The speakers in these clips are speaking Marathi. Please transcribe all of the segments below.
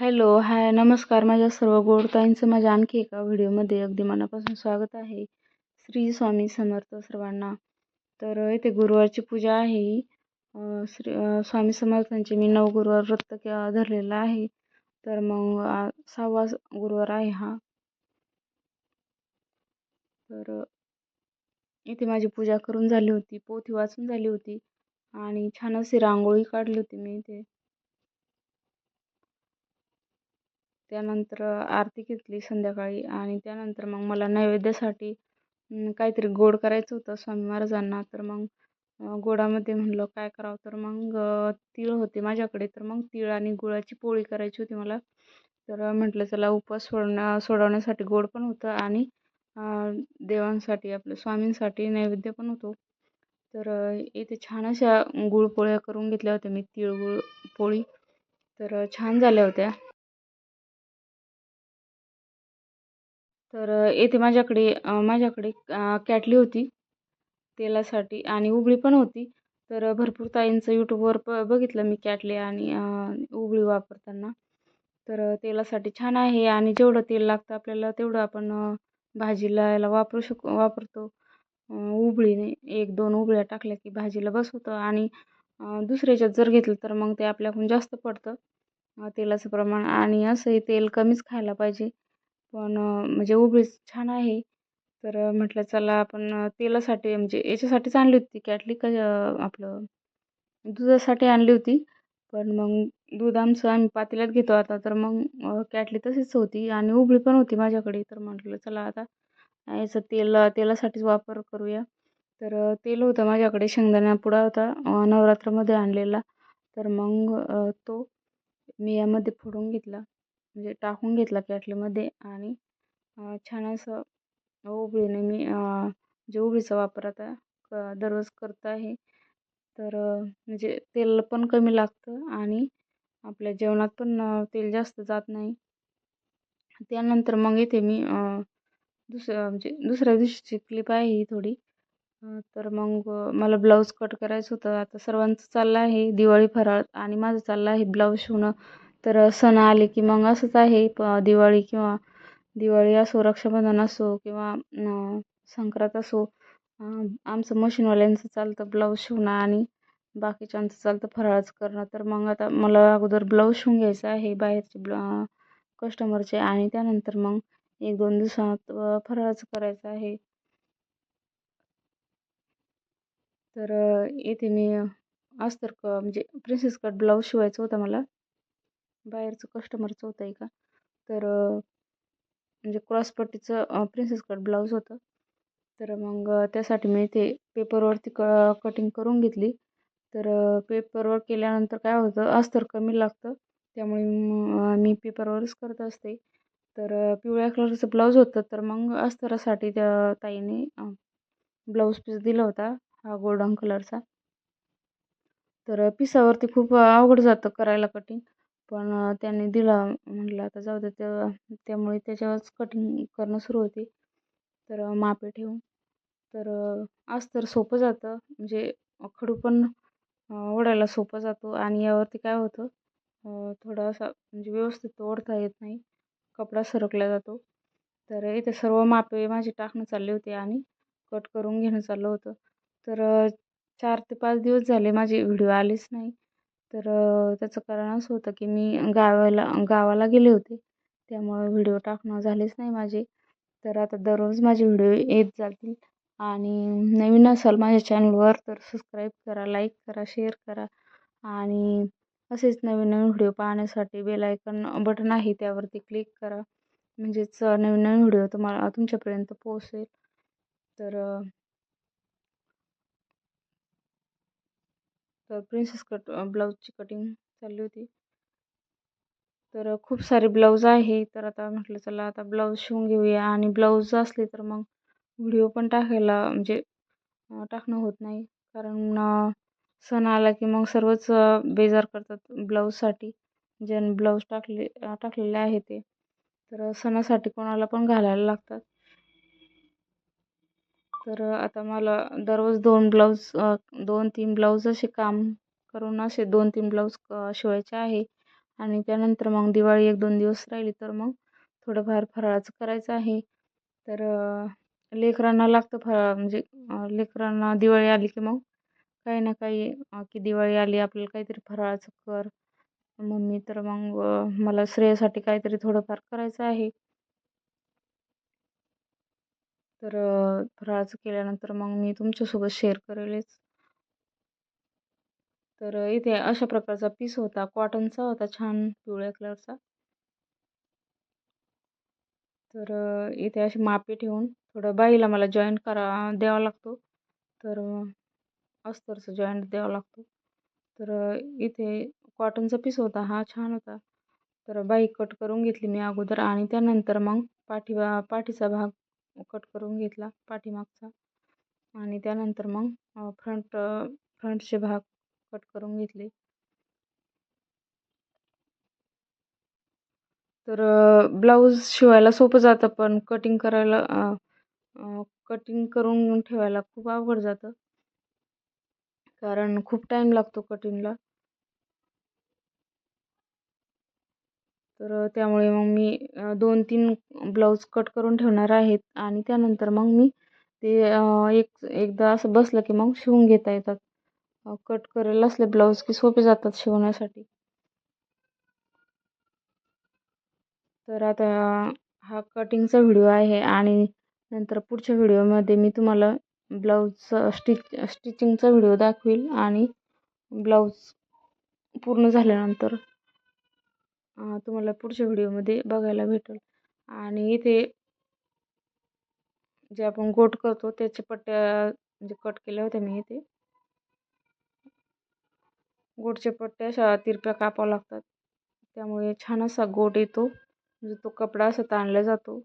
हॅलो हाय नमस्कार. माझ्या सर्व गोडताईंचं माझ्या आणखी एका व्हिडिओमध्ये अगदी मनापासून स्वागत आहे. श्री स्वामी समर्थ सर्वांना. तर इथे गुरुवारची पूजा आहे. श्री स्वामी समर्थांचे मी नऊ गुरुवार व्रत के- धरलेलं आहे. तर मग सहावा गुरुवार आहे हा. तर इथे माझी पूजा करून झाली होती. पोथी वाचून झाली होती. आणि छान अशी रांगोळी काढली होती मी इथे. त्यानंतर आरती घेतली संध्याकाळी आणि त्यानंतर मग मला नैवेद्यासाठी काहीतरी गोड करायचं होतं स्वामी महाराजांना. तर मग गोडामध्ये म्हणलं काय करावं? तर मग तीळ होते माझ्याकडे. तर मग तीळ आणि गुळाची पोळी करायची होती मला. तर म्हटलं चला उपवास सोडण्या सोडवण्यासाठी गोड पण होतं आणि देवांसाठी आपल्या स्वामींसाठी नैवेद्य पण होतो. तर इथे छान अशा गुळपोळ्या करून घेतल्या होत्या मी तिळगुळ पोळी. तर छान झाल्या होत्या. तर येथे माझ्याकडे माझ्याकडे कॅटली होती तेलासाठी आणि उबळी पण होती. तर भरपूर ताईंचं यूट्यूबवर प बघितलं मी कॅटली आणि उबळी वापरताना. तर तेलासाठी छान आहे आणि जेवढं तेल लागतं आपल्याला तेवढं आपण भाजीला याला वापरू शक वापरतो. उबळीने एक दोन उबळ्या टाकल्या की भाजीला बस होतं आणि दुसऱ्याच्यात जर घेतलं तर मग ते आपल्याकडून जास्त पडतं तेलाचं प्रमाण. आणि असंही तेल कमीच खायला पाहिजे. पण म्हणजे उभीच छान आहे. तर म्हटलं चला आपण तेलासाठी म्हणजे याच्यासाठीच आणली होती कॅटली का आपलं दुधासाठी आणली होती. पण मग दूध आमचं आम्ही पातेल्यात घेतो आता. तर मग कॅटली तशीच होती आणि उबळी पण होती माझ्याकडे. तर म्हटलं चला आता याचं तेल तेलासाठीच वापर करूया. तर तेल होतं माझ्याकडे. शेंगदाणा पुडा होता नवरात्रामध्ये आणलेला. तर मग तो मी यामध्ये फोडून घेतला. म्हणजे टाकून घेतला कॅटलीमध्ये आणि छान असं उबळीने मी जे म्हणजे उबळीचा वापर आता क दररोज करत आहे. तर म्हणजे तेल पण कमी लागतं आणि आपल्या जेवणात पण तेल जास्त जात नाही. त्यानंतर मग इथे मी अ, दुसरं म्हणजे दुसऱ्या दिवशीची क्लिप आहे ही थोडी. तर मग मला ब्लाऊज कट करायचं होतं. आता सर्वांचं चाललं आहे दिवाळी फराळ आणि माझं चाललं आहे ब्लाऊज शिवणं. तर सण आले की मग असंच आहे. प दिवाळी किंवा दिवाळी असो रक्षाबंधन असो किंवा संक्रांत असो आमचं मशीनवाल्यांचं चालतं ब्लाऊज शिवणं आणि बाकीच्यांचं चालतं फराळाचं करणं. तर मग आता मला अगोदर ब्लाऊज शिवून घ्यायचं आहे बाहेरचे ब्ला कस्टमरचे आणि त्यानंतर मग एक दोन दिवसात फराळच फराळाचं करायचं आहे. तर येथे मी अस्तर क म्हणजे प्रिन्सेस कट ब्लाऊज शिवायचं होता मला. बाहेरचं कस्टमरचं होतं आहे का? तर म्हणजे क्रॉसपट्टीचं प्रिन्सेस कट ब्लाऊज होतं. तर मग त्यासाठी मी ते पेपरवरती क कटिंग करून घेतली. तर पेपरवर केल्यानंतर काय होतं अस्तर कमी लागतं. त्यामुळे मी पेपरवरच करत असते. तर पिवळ्या कलरचं ब्लाऊज होतं. तर मग अस्तरासाठी त्या ताईने ब्लाऊज पीस दिला होता हा गोल्डन कलरचा तर पिसावरती खूप अवघड जातं करायला कटिंग पण त्याने त्यांनी दिला. म्हटलं आता जाऊ दे त्या त्यामुळे त्याच्यावरच कटिंग करणं सुरू होते. तर मापे ठेवून. तर आज तर सोपं जातं. म्हणजे खडू पण ओढायला सोपं जातो आणि यावरती काय होतं थोडा थोडासा म्हणजे व्यवस्थित ओढता येत नाही. कपडा सरकला जातो. तर इथे सर्व मापे माझे टाकणं चालले होते आणि कट करून घेणं चाललं होतं. तर चार ते पाच दिवस झाले माझे व्हिडिओ आलेच नाही. तर त्याचं कारण असं होतं की मी गावाला गावाला गेले होते. त्यामुळे व्हिडिओ टाकणं झालेच नाही माझे. तर आता दररोज माझे व्हिडिओ येत जातील. आणि नवीन असाल माझ्या चॅनलवर तर सबस्क्राईब करा लाईक करा शेअर करा. आणि असेच नवीन नवीन व्हिडिओ पाहण्यासाठी बेल आयकन बटन आहे त्यावरती क्लिक करा. म्हणजेच नवीन नवीन व्हिडिओ तुम्हाला तुमच्यापर्यंत पोहोचेल. तर तर प्रिन्सेस कट ब्लाऊजची कटिंग चालली होती. तर खूप सारे ब्लाऊज आहे. तर आता म्हटलं चला आता ब्लाऊज शिवून घेऊया. आणि ब्लाऊज असले तर मग व्हिडिओ पण टाकायला म्हणजे टाकणं होत नाही. कारण सण आला की मग सर्वच बेजार करतात ब्लाऊजसाठी ज्याने ब्लाऊज टाकले टाकलेले आहे ते. तर सणासाठी कोणाला पण घालायला लागतात. तर आता मला दररोज दोन ब्लाऊज दोन तीन ब्लाऊज असे काम करून असे दोन तीन ब्लाऊज शिवायचे आहे. आणि त्यानंतर मग दिवाळी एक दोन दिवस राहिली तर मग थोडंफार फराळाचं करायचं आहे. तर लेकरांना लागतं फराळ म्हणजे लेकरांना दिवाळी आली की मग काही ना काही की दिवाळी आली आपल्याला काहीतरी फराळाचं कर. मम्मी तर मग मला श्रेयासाठी काहीतरी थोडंफार करायचं आहे. तर फराळाचं केल्यानंतर मग मी तुमच्यासोबत शेअर करेलच. तर इथे अशा प्रकारचा पीस होता. कॉटनचा होता छान पिवळ्या कलरचा तर इथे अशी मापे ठेवून थोडं बाईला मला जॉईंट करा द्यावा लागतो. तर अस्तरचं जॉईंट द्यावा लागतो. तर इथे कॉटनचा पीस होता. हा छान होता. तर बाई कट करून घेतली मी अगोदर आणि त्यानंतर मग पाठी पाठीचा भाग कट करून घेतला पाठीमागचा. आणि त्यानंतर मग फ्रंट फ्रंटचे भाग कट करून घेतले. तर ब्लाऊज शिवायला सोपं जातं पण कटिंग करायला कटिंग करून ठेवायला खूप अवघड जातं. कारण खूप टाईम लागतो कटिंगला तर त्यामुळे मग मी दोन तीन ब्लाऊज कट करून ठेवणार आहेत आणि त्यानंतर मग मी ते एक एकदा असं बसलं की मग शिवून घेता येतात. कट करेल असले ब्लाऊज की सोपे जातात शिवण्यासाठी. तर आता हा कटिंगचा व्हिडिओ आहे आणि नंतर पुढच्या व्हिडिओमध्ये मी तुम्हाला ब्लाऊजचं स्टिच स्टिचिंगचा व्हिडिओ दाखवेल आणि ब्लाऊज पूर्ण झाल्यानंतर तुम्हाला पुढच्या व्हिडिओमध्ये बघायला भेटेल. आणि इथे जे आपण गोट करतो त्याच्या पट्ट्या म्हणजे कट केल्या होत्या मी इथे. गोटच्या पट्ट्या अशा तिरप्या कापाव्या लागतात. त्यामुळे छान असा गोट येतो. म्हणजे तो कपडा असा ताणला जातो.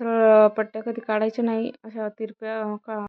सरळ पट्ट्या कधी काढायच्या नाही अशा तिरप्या का